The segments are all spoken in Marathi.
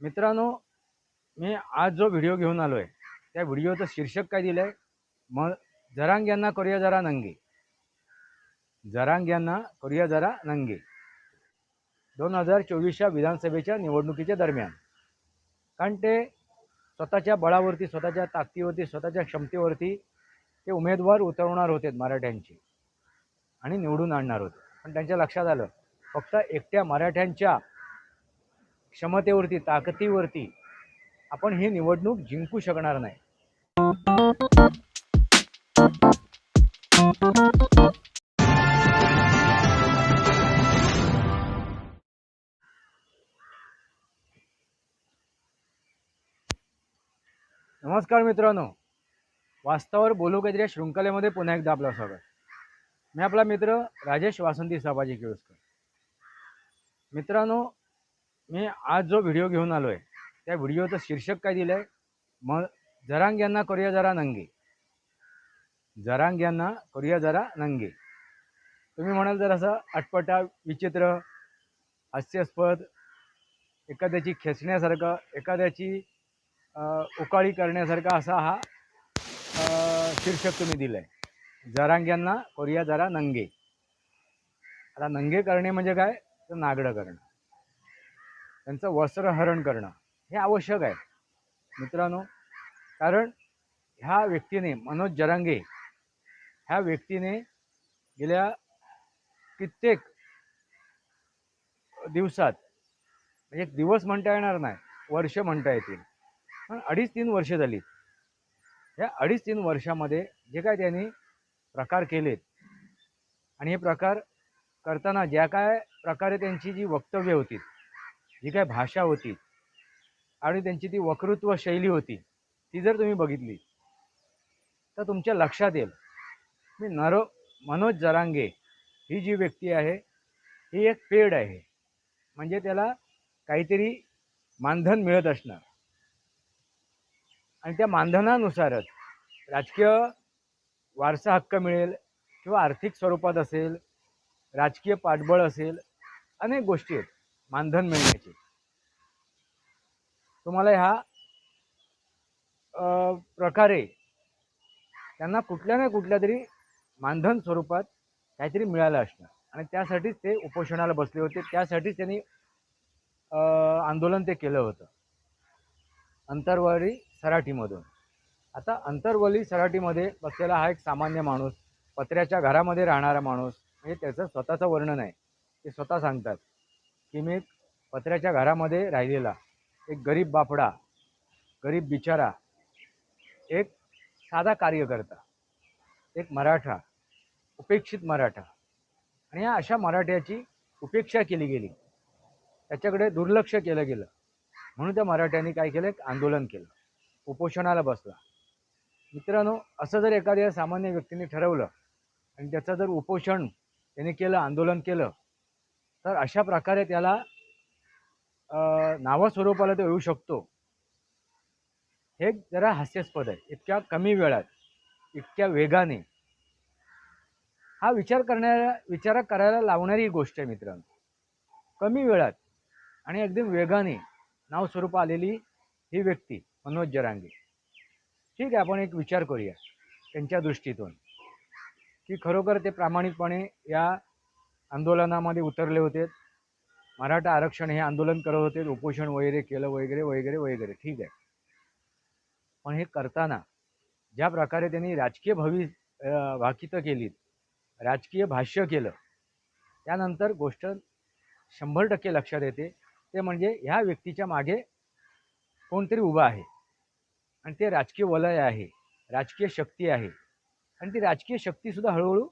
मित्रांनो मी आज जो व्हिडिओ घेऊन आलो आहे त्या व्हिडिओचं शीर्षक काय दिलं आहे म जरांग यांना करूया जरा नंगे. जरांग यांना करूया जरा नंगे. दोन हजार चोवीसच्या विधानसभेच्या निवडणुकीच्या दरम्यान. कारण ते स्वतःच्या बळावरती स्वतःच्या ताकदीवरती स्वतःच्या क्षमतेवरती ते उमेदवार उतरवणार होते मराठ्यांचे आणि निवडून आणणार होते. पण त्यांच्या लक्षात आलं फक्त एकट्या मराठ्यांच्या क्षमतेवरती ताकदीवरती आपण ही निवडणूक जिंकू शकणार नाही. नमस्कार मित्रांनो. वास्तवावर बोलू काहीतरी या शृंखलेमध्ये पुन्हा एकदा आपलं स्वागत. मी आपला मित्र राजेश वासंती साबाजी केळुसकर मित्रांनो मी आज जो व्हिडिओ घेऊन आलो आहे त्या व्हिडिओचं शीर्षक काय दिलं आहे म जरांग यांना करूया जरा नंगे. जरांग यांना करूया जरा नंगे. तुम्ही म्हणाल जर असं अटपटा विचित्र हास्यास्पद एखाद्याची खेचण्यासारखं एखाद्याची उकाळी करण्यासारखा असा हा शीर्षक तुम्ही दिलं आहे जरांग यांना करूया जरा नंगे. आता नंगे करणे म्हणजे काय? तर नागडं करणं. त्यांचं वस्त्रहरण करणं हे आवश्यक आहे. मित्रांनो कारण ह्या व्यक्तीने मनोज जरांगे ह्या व्यक्तीने गेल्या कित्येक दिवसात म्हणजे एक दिवस म्हणता येणार नाही वर्ष म्हणता येतील पण अडीच तीन वर्ष झाली. या अडीच तीन वर्षामध्ये जे काय त्यांनी प्रकार केलेत आणि हे प्रकार करताना ज्या काय प्रकारे त्यांची जी वक्तव्य होती जी काय भाषा होती आणि त्यांची ती वक्तृत्व शैली होती ती जर तुम्ही बघितली तर तुमच्या लक्षात येईल. मी नरो मनोज जरांगे ही जी व्यक्ती आहे ही एक पेड आहे. म्हणजे त्याला काहीतरी मानधन मिळत असणार. आणि त्या मानधनानुसारच राजकीय वारसा हक्क मिळेल किंवा आर्थिक स्वरूपात असेल राजकीय पाठबळ असेल अनेक गोष्टी आहेत. मानधन मिळण्याचे. तुम्हाला ह्या प्रकारे त्यांना कुठल्या ना कुठल्या तरी मानधन स्वरूपात काहीतरी मिळालं असणार. आणि त्यासाठीच ते उपोषणाला बसले होते. त्यासाठीच त्यांनी आंदोलन ते केलं होतं. अंतरवाली सराठीमधून आता अंतरवली सराठीमध्ये बसलेला हा एक सामान्य माणूस पत्र्याच्या घरामध्ये राहणारा माणूस हे त्याचं स्वतःचं वर्णन आहे. ते स्वतः सांगतात. की मी एक पत्र्याच्या घरामध्ये राहिलेला एक गरीब बापडा गरीब बिचारा एक साधा कार्यकर्ता एक मराठा उपेक्षित मराठा. आणि या अशा मराठ्याची उपेक्षा केली गेली. त्याच्याकडे दुर्लक्ष केलं गेलं. म्हणून त्या मराठ्यांनी काय केलं? एक आंदोलन केलं. उपोषणाला बसला. मित्रांनो असं जर एखाद्या सामान्य व्यक्तीने ठरवलं आणि त्याचं जर उपोषण त्याने केलं आंदोलन केलं तर अशा प्रकारे त्याला अं, नावास्वरूपाला तो येऊ शकतो. हे जरा हास्यास्पद आहे. इतक्या कमी वेळात इतक्या वेगाने. हा विचार करणाऱ्या विचार करायला लावणारी गोष्ट आहे मित्रांनो. कमी वेळात आणि एकदम वेगाने नाव स्वरूप आलेली ही व्यक्ती मनोज जरांगे. ठीक आहे आपण एक विचार करूया त्यांच्या दृष्टीतून. की खरोखर ते प्रामाणिकपणे या आंदोलनामध्ये उतरले होते. मराठा आरक्षण हे आंदोलन करत होते. उपोषण वगैरे केलं वगैरे वगैरे वगैरे. ठीक आहे. पण हे करताना ज्या प्रकारे त्यांनी राजकीय भवि अं, भाकितं केलीत राजकीय भाष्य केलं त्यानंतर गोष्ट शंभर टक्के लक्षात येते. ते म्हणजे ह्या व्यक्तीच्या मागे कोणतरी उभं आहे. आणि ते राजकीय वलय आहे राजकीय शक्ती आहे. आणि ती राजकीय शक्तीसुद्धा हळूहळू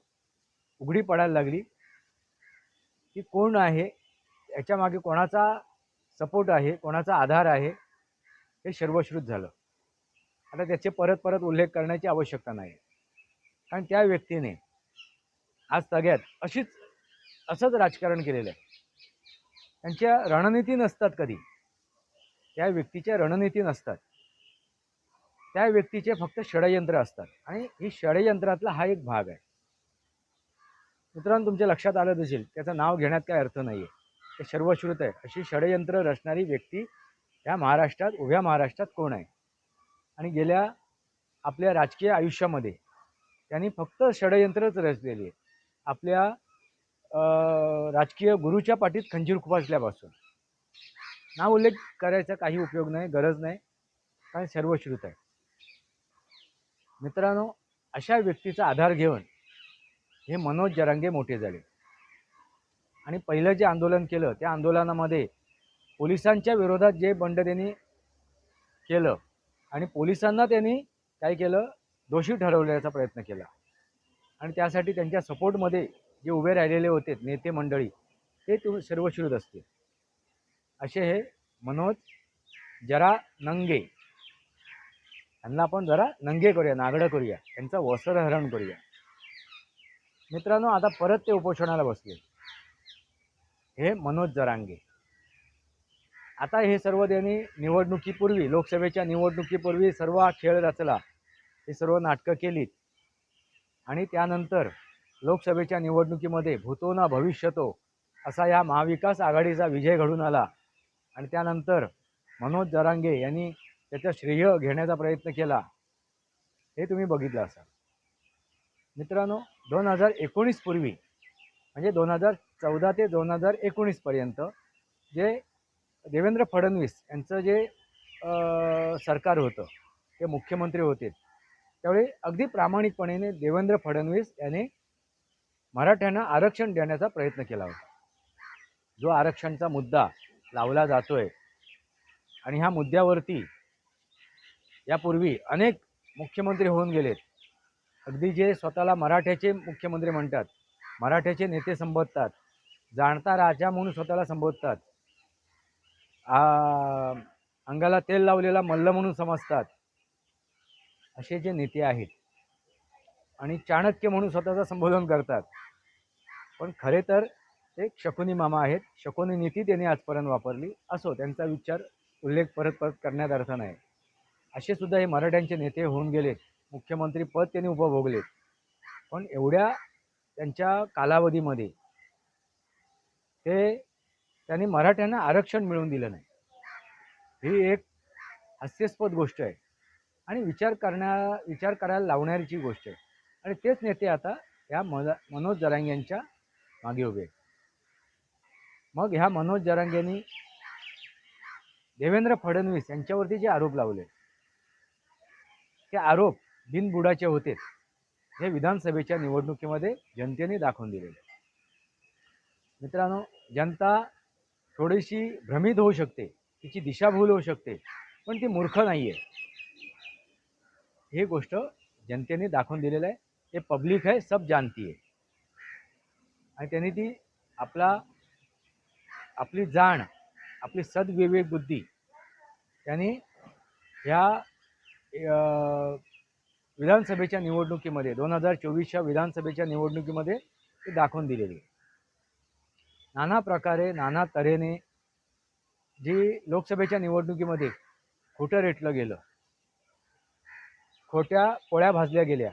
उघडी पडायला लागली. की कोण आहे याच्यामागे कोणाचा सपोर्ट आहे कोणाचा आधार आहे हे सर्वश्रुत झालं. आता त्याचे परत परत उल्लेख करण्याची आवश्यकता नाही. कारण त्या व्यक्तीने आज सगळ्यात अशीच असंच राजकारण केलेलं आहे. त्यांच्या रणनीती नसतात कधी. त्या व्यक्तीच्या रणनीती नसतात. त्या व्यक्तीचे फक्त षडयंत्र असतात. आणि ही षडयंत्रातला हा एक भाग आहे. मित्रांनो तुमच्या लक्षात आलं असेल त्याचं नाव घेण्यात काय अर्थ नाही आहे ते सर्वश्रुत आहे. अशी षडयंत्र रचणारी व्यक्ती या महाराष्ट्रात उभ्या महाराष्ट्रात कोण आहे? आणि गेल्या आपल्या राजकीय आयुष्यामध्ये त्यांनी फक्त षडयंत्रच रचलेली आहे. आपल्या राजकीय गुरुच्या पाठीत खंजीर खुपासल्यापासून नाव उल्लेख करायचा काही उपयोग नाही गरज नाही. कारण सर्वश्रुत आहे. मित्रांनो अशा व्यक्तीचा आधार घेऊन हे मनोज जरांगे मोठे झाले. आणि पहिलं जे आंदोलन केलं त्या आंदोलनामध्ये पोलिसांच्या विरोधात जे बंड त्यांनी केलं आणि पोलिसांना त्यांनी काय केलं? दोषी ठरवण्याचा प्रयत्न केला. आणि त्यासाठी त्यांच्या सपोर्टमध्ये जे उभे राहिलेले होते नेते मंडळी ते तुम्ही सर्वश्रुत असते असे हे मनोज जरा नंगे. यांना आपण जरा नंगे करूया नागडं करूया त्यांचं वस्त्रहरण करूया. मित्रांनो आता परत ते उपोषणाला बसले हे मनोज जरांगे. आता हे सर्व त्यांनी निवडणुकीपूर्वी लोकसभेच्या निवडणुकीपूर्वी सर्व हा खेळ रचला. हे सर्व नाटकं केलीत. आणि त्यानंतर लोकसभेच्या निवडणुकीमध्ये भूतो ना भविष्यतो असा या महाविकास आघाडीचा विजय घडून आला. आणि त्यानंतर मनोज जरांगे यांनी त्याचं श्रेय घेण्याचा प्रयत्न केला. हे तुम्ही बघितलं असाल. मित्रांनो दोन हजार एकोणीस पूर्वी म्हणजे दोन हजार चौदा ते दोन हजार एकोणीसपर्यंत जे देवेंद्र फडणवीस यांचं जे सरकार होतं ते मुख्यमंत्री होते त्यावेळी अगदी प्रामाणिकपणे देवेंद्र फडणवीस यांनी मराठ्यांना आरक्षण देण्याचा प्रयत्न केला होता. जो आरक्षणचा मुद्दा लावला जातोय आणि ह्या मुद्द्यावरती यापूर्वी अनेक मुख्यमंत्री होऊन गेलेत. अगदी जे स्वतःला मराठ्याचे मुख्यमंत्री म्हणतात मराठ्याचे नेते संबोधतात जाणता राजा म्हणून स्वतःला संबोधतात अंगाला तेल लावलेला मल्ल म्हणून समजतात असे जे नेते आहेत आणि चाणक्य म्हणून स्वतःचं संबोधन करतात. पण खरे तर ते शकुनी मामा आहेत. शकुनी नीती त्यांनी आजपर्यंत वापरली. असो त्यांचा विचार उल्लेख परत परत करण्यात अर्थ नाही. असे सुद्धा हे मराठ्यांचे नेते होऊन गेलेत. मुख्यमंत्री पद त्यांनी उपभोगले पण एवढ्या त्यांच्या कालावधीमध्ये ते त्यांनी मराठ्यांना आरक्षण मिळवून दिलं नाही. ही एक हास्यास्पद गोष्ट आहे. आणि विचार करण्या विचार करायला लावणारीची गोष्ट आहे. आणि तेच नेते आता या मजा मनोज जरांगे यांच्या मागे उभे आहेत. मग ह्या मनोज जरांगेंनी देवेंद्र फडणवीस यांच्यावरती जे आरोप लावले ते आरोप बिनबुडाचे होते. हे विधानसभेच्या निवडणुकीमध्ये जनतेने दाखवून दिलेले. मित्रांनो जनता थोडीशी भ्रमित होऊ शकते. तिची दिशाभूल होऊ शकते. पण ती मूर्ख नाही आहे ही गोष्ट जनतेने दाखवून दिलेलं आहे. हे पब्लिक आहे सब जानती आहे आणि त्यांनी ती आपला आपली जाण आपली सद्विवेक बुद्धी त्यांनी ह्या अं, विधानसभेच्या निवडणुकीमध्ये दोन हजार चोवीसच्या विधानसभेच्या निवडणुकीमध्ये ते दाखवून दिलेली. नाना प्रकारे नाना तऱ्हेने जी लोकसभेच्या निवडणुकीमध्ये खोटं रेटलं गेलं खोट्या पोळ्या भाजल्या गेल्या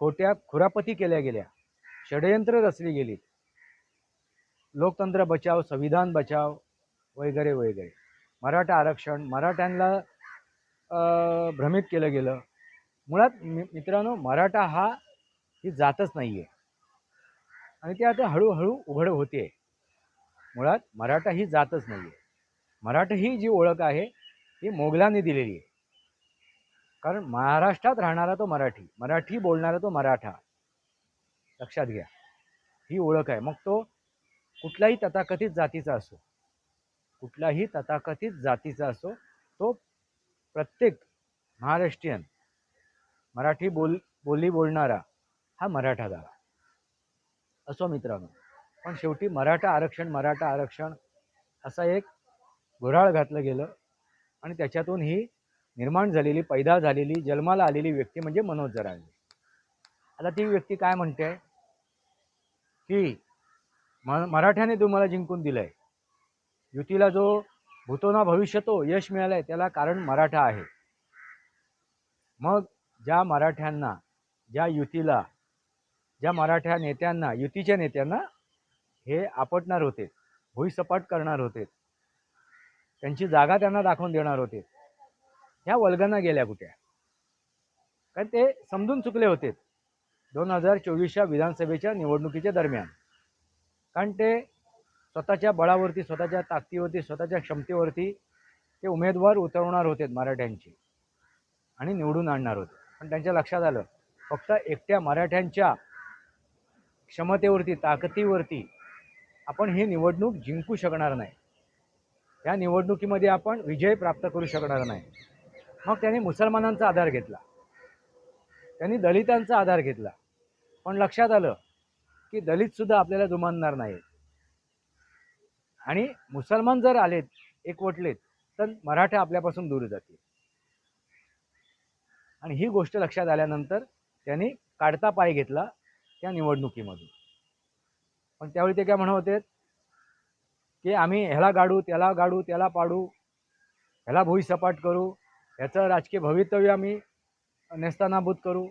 खोट्या खुरापती केल्या गेल्या षडयंत्र रचली गेली लोकतंत्र बचाव संविधान बचाव वगैरे वगैरे. मराठा आरक्षण मराठ्यांना भ्रमित केलं गेलं. मुळात मि मित्रांनो मराठा हा ही जातच नाही आहे आणि ते आता हळूहळू उघड होते. मुळात मराठा ही जातच नाही आहे मराठा ही जी ओळख आहे ही मोगलांनी दिलेली आहे. कारण महाराष्ट्रात राहणारा तो मराठी मराठी बोलणारा तो मराठा लक्षात घ्या ही ओळख आहे. मग तो कुठलाही तथाकथित जातीचा असो कुठलाही तथाकथित जातीचा असो तो प्रत्येक महाराष्ट्रीयन मराठी बोल बोली बोलणारा हा मराठा झाला असो मित्रांनो पण शेवटी मराठा आरक्षण मराठा आरक्षण असा एक घोराळ घातलं गेलं आणि त्याच्यातून ही निर्माण झालेली पैदा झालेली जन्माला आलेली व्यक्ती म्हणजे मनोज जरांगे. आता ती व्यक्ती काय म्हणते? की म मराठ्याने तुम्हाला जिंकून दिलंय युतीला जो भूतोना भविष्यतो यश मिळालंय त्याला कारण मराठा आहे. मग ज्या मराठ्यांना ज्या युतीला ज्या मराठ्या नेत्यांना युतीच्या नेत्यांना हे आपटणार होते भुईसपाट करणार होते त्यांची जागा त्यांना दाखवून देणार होते ह्या वल्गना गेल्या कुठे? कारण ते समजून चुकले होते दोन हजार चोवीसच्या विधानसभेच्या निवडणुकीच्या दरम्यान. कारण ते स्वतःच्या बळावरती स्वतःच्या ताकदीवरती स्वतःच्या क्षमतेवरती ते उमेदवार उतरवणार होते मराठ्यांची आणि निवडून आणणार होते. पण त्यांच्या लक्षात आलं. फक्त एकट्या मराठ्यांच्या क्षमतेवरती ताकदीवरती आपण ही निवडणूक जिंकू शकणार नाही. या निवडणुकीमध्ये आपण विजय प्राप्त करू शकणार नाही. मग त्यांनी मुसलमानांचा आधार घेतला. त्यांनी दलितांचा आधार घेतला. पण लक्षात आलं की दलितसुद्धा आपल्याला जुमानणार नाहीत. आणि मुसलमान जर आलेत एकवटलेत तर मराठा आपल्यापासून दूर जातील. आणि ही गोष्ट लक्षात आल्यानंतर त्यांनी काढता पाय घेतला त्या निवडणुकीमधून. पण त्यावेळी ते काय म्हणत होते? की आम्ही ह्याला गाडू त्याला गाडू त्याला पाडू ह्याला भुईसपाट करू ह्याचं राजकीय भवितव्य आम्ही नेस्तानाभूत करू.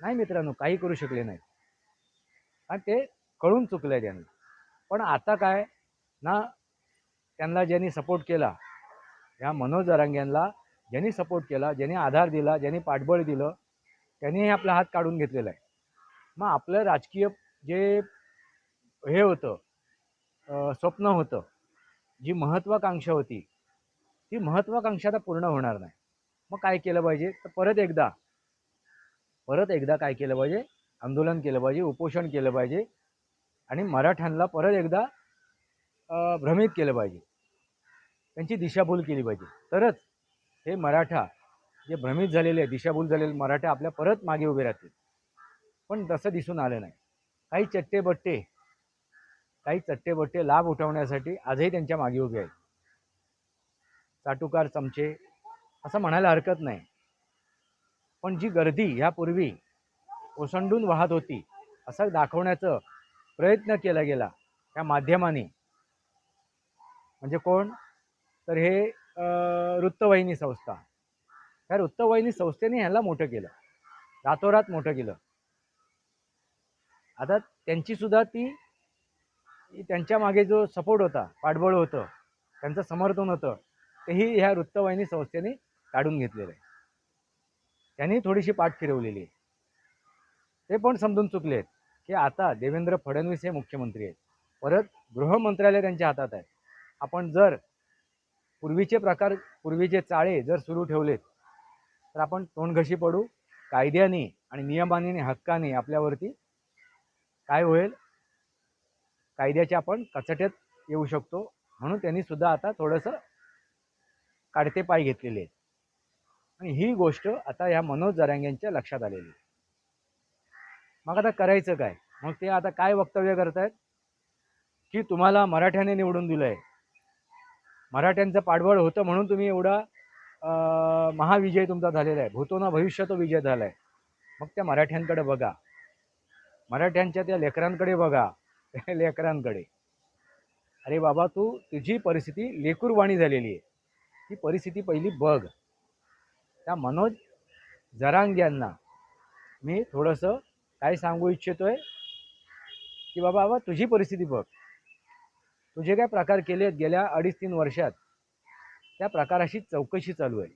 नाही मित्रांनो काही करू शकले नाहीत आणि ते कळून चुकलं आहे त्यांना. पण आता काय? ना त्यांना ज्यांनी सपोर्ट केला या मनोज जरांग्यांना ज्यांनी सपोर्ट केला ज्यांनी आधार दिला ज्यांनी पाठबळ दिलं त्यांनीही आपला हात काढून घेतलेला आहे. मग आपलं राजकीय जे हे होतं स्वप्न होतं जी महत्त्वाकांक्षा होती ती महत्त्वाकांक्षा आता पूर्ण होणार नाही. मग काय केलं पाहिजे? तर परत एकदा परत एकदा काय केलं पाहिजे? आंदोलन केलं पाहिजे उपोषण केलं पाहिजे आणि मराठ्यांना परत एकदा भ्रमित केलं पाहिजे. त्यांची दिशाभूल केली पाहिजे. तरच हे मराठा जे भ्रमित झालेले आहे दिशाभूल झालेले मराठा आपल्या परत मागे उभे राहतील. पण तसं दिसून आलं नाही. काही चट्टेबट्टे काही चट्टेबट्टे लाभ उठवण्यासाठी आजही त्यांच्या मागे उभे आहेत. चाटुकार चमचे असं म्हणायला हरकत नाही. पण जी गर्दी ह्यापूर्वी ओसंडून वाहत होती असं दाखवण्याचं प्रयत्न केला गेला त्या माध्यमाने. म्हणजे कोण? तर हे वृत्तवाहिनी संस्था. ह्या वृत्तवाहिनी संस्थेने ह्याला मोठं केलं. रातोरात मोठं केलं. आता त्यांची सुद्धा ती ती त्यांच्या मागे जो सपोर्ट होता पाठबळ होतं त्यांचं समर्थन होतं तेही ह्या वृत्तवाहिनी संस्थेने काढून घेतलेलं आहे. त्यांनी थोडीशी पाठ फिरवलेली. आहे ते पण समजून चुकले आहेत की आता देवेंद्र फडणवीस हे मुख्यमंत्री आहेत. परत गृहमंत्रालय त्यांच्या हातात आहे. आपण जर पूर्वीचे प्रकार पूर्वीचे चाळे जर सुरू ठेवलेत तर आपण तोंडघशी पडू कायद्याने आणि नियमाने हक्काने आपल्यावरती काय होईल? कायद्याच्या आपण कचट्यात येऊ शकतो. म्हणून त्यांनी सुद्धा आता थोडंसं काढते पाय घेतलेले आहेत. आणि ही गोष्ट आता ह्या मनोज जरांग्यांच्या लक्षात आलेली आहे. मग आता करायचं काय? मग ते आता काय वक्तव्य करतायत? की तुम्हाला मराठ्याने निवडून दिलं आहे मराठ्यांचं पाठबळ होतं म्हणून तुम्ही एवढा महाविजय तुमचा झालेला आहे. भूतो ना भविष्य तो विजय झाला आहे मग त्या मराठ्यांकडे बघा. मराठ्यांच्या त्या लेकरांकडे बघा. त्या लेकरांकडे. अरे बाबा तू तुझी परिस्थिती लेकूरवाणी झालेली आहे. ती परिस्थिती पहिली बघ. त्या मनोज जरांग यांना मी थोडंसं काय सांगू इच्छितो आहे की बाबा बाबा तुझी परिस्थिती बघ. तुझे काय प्रकार केले आहेत गेल्या अडीच तीन वर्षात त्या प्रकाराशी चौकशी चालू आहे.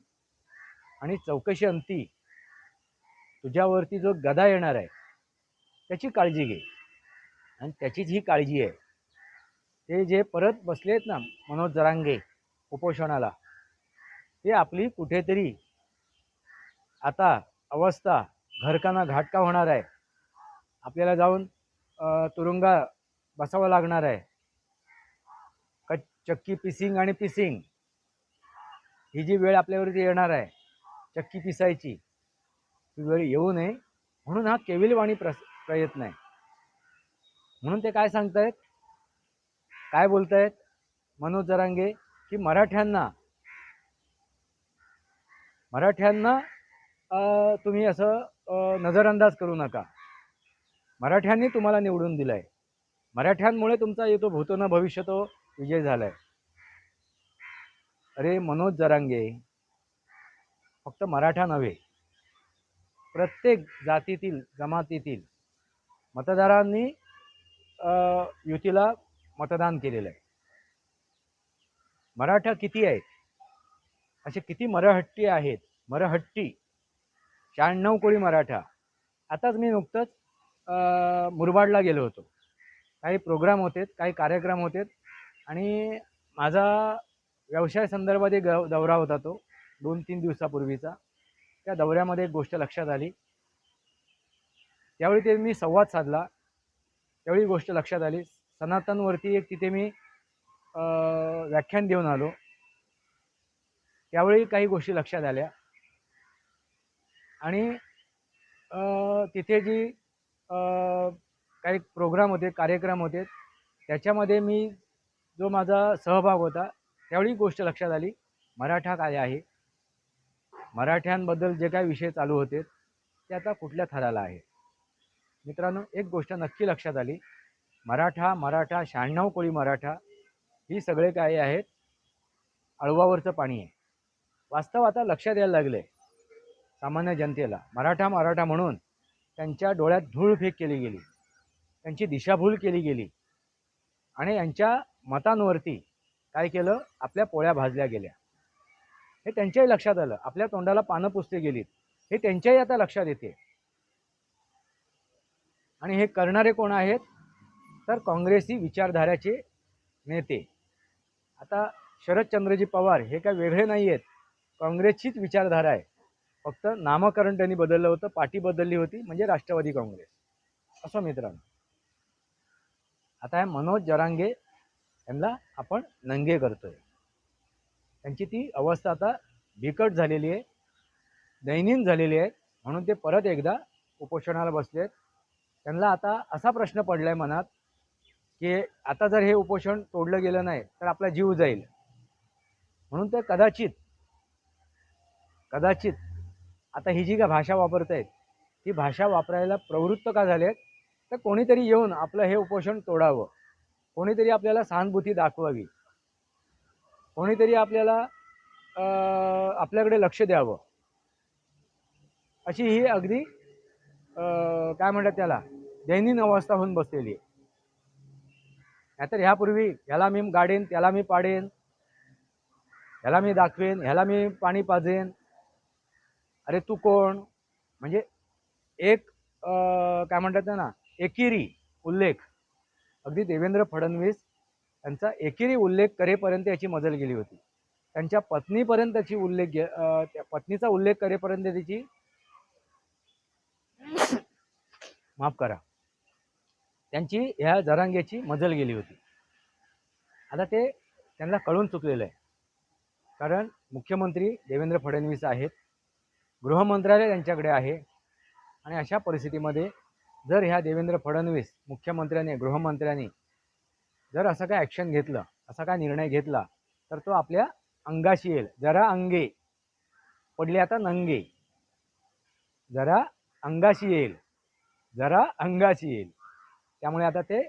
आणि चौकशी अंती तुझ्यावरती जो गदा येणार आहे त्याची काळजी घे. आणि त्याचीच ही काळजी आहे. ते जे परत बसले आहेत ना मनोज जरांगे उपोषणाला ते आपली कुठेतरी आता अवस्था घरकाना घाटका होणार आहे. आपल्याला जाऊन तुरुंगा बसावं लागणार आहे. चक्की पिसिंग आणि पिसिंग. ही जी वेळ आपल्यावरती येणार आहे चक्की पिसायची ही वेळ येऊ नये. म्हणून हा केविलवाणी प्रस प्रयत्न आहे. म्हणून ते काय सांगतायत? काय बोलतायत? मनोज जरांगे की मराठ्यांना मराठ्यांना तुम्ही असं नजरअंदाज करू नका. मराठ्यांनी तुम्हाला निवडून दिलाय. मराठ्यांमुळे तुमचा येतो भूतो न भविष्य तो विजय झालाय. अरे मनोज जरांगे फक्त मराठा नव्हे प्रत्येक जातीतील जमातीतील मतदारांनी युतीला मतदान केलेलं आहे. मराठा किती आहेत? असे किती मरहट्टी आहेत? मरहट्टी शहाण्णव कोळी मराठा. आताच मी नुकतंच मुरबाडला गेलो होतो. काही प्रोग्राम होते काही कार्यक्रम होते आणि माझा व्यवसाय संदर्भात एक दौरा होता तो दोन तीन दिवसापूर्वीचा. त्या दौऱ्यामध्ये एक गोष्ट लक्षात आली. त्यावेळी ते मी संवाद साधला. त्यावेळी गोष्ट लक्षात आली. सनातनवरती एक तिथे मी व्याख्यान देऊन आलो. त्यावेळी काही गोष्टी लक्षात आल्या. आणि तिथे जी काही प्रोग्राम होते कार्यक्रम होते त्याच्यामध्ये मी जो माझा सहभाग होता त्यावेळी गोष्ट लक्षात आली. मराठा काय आहे? मराठ्यांबद्दल जे काय विषय चालू होते ते आता कुठल्या थराला आहे? मित्रांनो एक गोष्ट नक्की लक्षात आली. मराठा मराठा शहाण्णव कोळी मराठा ही सगळे काय आहेत? अळवावरचं पाणी आहे. वास्तव आता लक्षात यायला लागलं. आहे सामान्य जनतेला. मराठा मराठा म्हणून त्यांच्या डोळ्यात धूळफेक केली गेली. त्यांची दिशाभूल केली गेली. आणि यांच्या मतांवरती काय केलं? आपल्या पोळ्या भाजल्या गेल्या. हे त्यांच्याही लक्षात आलं. आपल्या तोंडाला पानं पुसली गेलीत. हे त्यांच्याही आता लक्षात येते. आणि हे करणारे कोण आहेत? तर काँग्रेसी विचारधाऱ्याचे नेते. आता शरदचंद्रजी पवार हे काय वेगळे नाही आहेत काँग्रेसचीच विचारधारा आहे. फक्त नामकरण त्यांनी बदललं होतं. पाठी बदलली होती. म्हणजे राष्ट्रवादी काँग्रेस. असं मित्रांनो. आता हे मनोज जरांगे यांना आपण नंगे करतोय. त्यांची ती अवस्था आता बिकट झालेली आहे. दैनीन झालेली आहे. म्हणून ते परत एकदा उपोषणाला बसले आहेत. त्यांना आता असा प्रश्न पडला आहे मनात की आता जर हे उपोषण तोडलं गेलं नाही तर आपला जीव जाईल. म्हणून ते कदाचित कदाचित आता ही जी काय भाषा वापरत आहेत ती भाषा वापरायला प्रवृत्त का झाले आहेत तर कोणीतरी येऊन आपलं हे उपोषण तोडावं. कोणीतरी आपल्याला सहानुभूती दाखवावी. कोणीतरी आपल्याला आपल्याकडे लक्ष द्यावं. अशी ही अगदी काय म्हणतात त्याला दैनीन अवस्था होऊन बसलेली आहे. नाहीतर ह्यापूर्वी ह्याला मी गाडेन त्याला मी पाडेन ह्याला मी दाखवेन ह्याला मी पाणी पाजेन. अरे तू कोण? म्हणजे एक काय म्हणतात ना एकेरी उल्लेख. अगदी देवेंद्र फडणवीस यांचा एकेरी उल्लेख करेपर्यंत याची मजल गेली होती. त्यांच्या पत्नीपर्यंत त्याची उल्लेख गे- त्या पत्नीचा उल्लेख करेपर्यंत त्याची माफ करा. त्यांची ह्या जरांग्याची मजल गेली होती. आता ते त्यांना कळून चुकलेलं आहे. कारण मुख्यमंत्री देवेंद्र फडणवीस आहेत. गृहमंत्रालय त्यांच्याकडे आहे. आणि अशा परिस्थितीमध्ये जर ह्या देवेंद्र फडणवीस मुख्यमंत्र्याने गृहमंत्र्यांनी जर असं काय ॲक्शन घेतलं असा काय निर्णय घेतला तर तो आपल्या अंगाशी येईल. जरा अंगे. पडले आता नंगे. जरा अंगाशी येईल. जरा अंगाशी येईल. त्यामुळे आता ते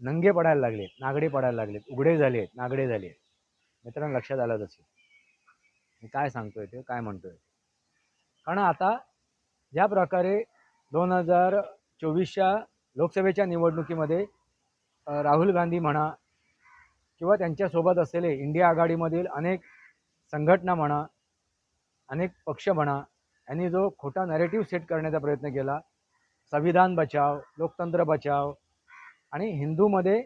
नंगे पडायला लागलेत नागडे पडायला लागलेत उघडे झालेत नागडे झाले मित्रांनो लक्षात आलं तसे. मी काय सांगतोय ते काय म्हणतोय कारण आता ज्या प्रकारे दोन हजार चोवीसच्या लोकसभेच्या निवडणुकीमध्ये राहुल गांधी म्हणा किंवा त्यांच्यासोबत असलेले इंडिया आघाडीमधील अनेक संघटना म्हणा अनेक पक्ष म्हणा यांनी जो खोटा नॅरेटिव्ह सेट करण्याचा प्रयत्न केला संविधान बचाव लोकतंत्र बचाव आणि हिंदूमध्ये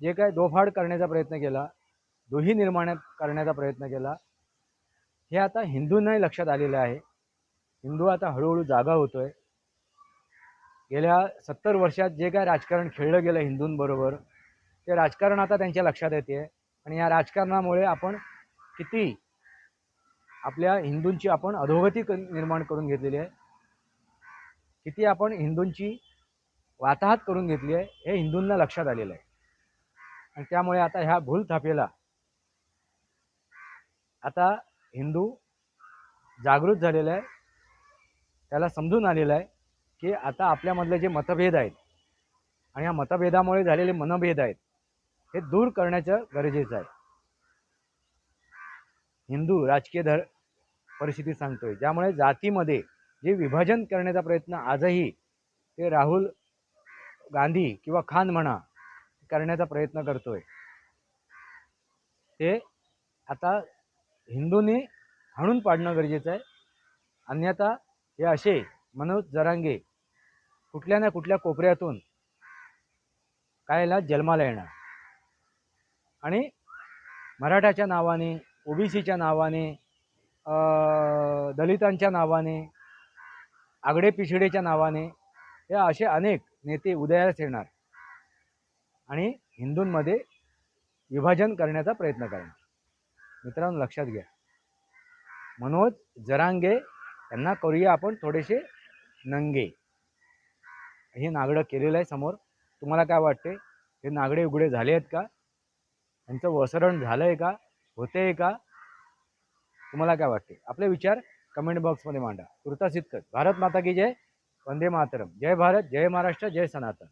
जे काय दोफाड करण्याचा प्रयत्न केला दुही निर्माण करण्याचा प्रयत्न केला हे आता हिंदूंनाही लक्षात आलेलं आहे. हिंदू आता हळूहळू जागा होतो आहे गेल्या सत्तर वर्षात जे काय राजकारण खेळलं गेलं हिंदूंबरोबर ते राजकारण आता त्यांच्या लक्षात येते. आणि या राजकारणामुळे आपण किती आपल्या हिंदूंची आपण अधोगती क- निर्माण करून घेतलेली आहे. किती आपण हिंदूंची वाताहत करून घेतली आहे हे हिंदूंना लक्षात आलेलं आहे. आणि त्यामुळे आता ह्या भूल थापेला आता हिंदू जागृत झालेला आहे. त्याला समजून आलेलं आहे. की आता आपल्यामधले जे मतभेद आहेत आणि या मतभेदामुळे झालेले मनभेद आहेत हे दूर करण्याचं गरजेचं आहे. हिंदू राजकीय धर परिस्थिती सांगतोय ज्यामुळे जातीमध्ये जे विभाजन करण्याचा प्रयत्न आजही ते राहुल गांधी किंवा खान म्हणा करण्याचा प्रयत्न करतोय. ते आता हिंदूंनी हाणून पाडणं गरजेचं आहे. अन्यथा हे असे मनोज जरांगे कुठल्या ना कुठल्या कोपऱ्यातून कायला जन्माला येणार. आणि मराठाच्या नावाने ओबीसीच्या नावाने दलितांच्या नावाने आगडे पिछडेच्या नावाने हे असे अनेक नेते उदयास येणार आणि हिंदूंमध्ये विभाजन करण्याचा प्रयत्न करणार. मित्रांनो लक्षात घ्या. मनोज जरांगे यांना करूया आपण थोडेसे नंगे. हे नागडं केलेलं आहे समोर. तुम्हाला काय वाटते हे नागडे उघडे झाले आहेत का? यांचं वसरण झालं आहे का? होते आहे का? तुम्हाला काय वाटते आपले विचार कमेंट बॉक्समध्ये मांडा. तुर्तास इतकंच भारत माता की जय वंदे मातरम. जय भारत जय महाराष्ट्र जय सनातन.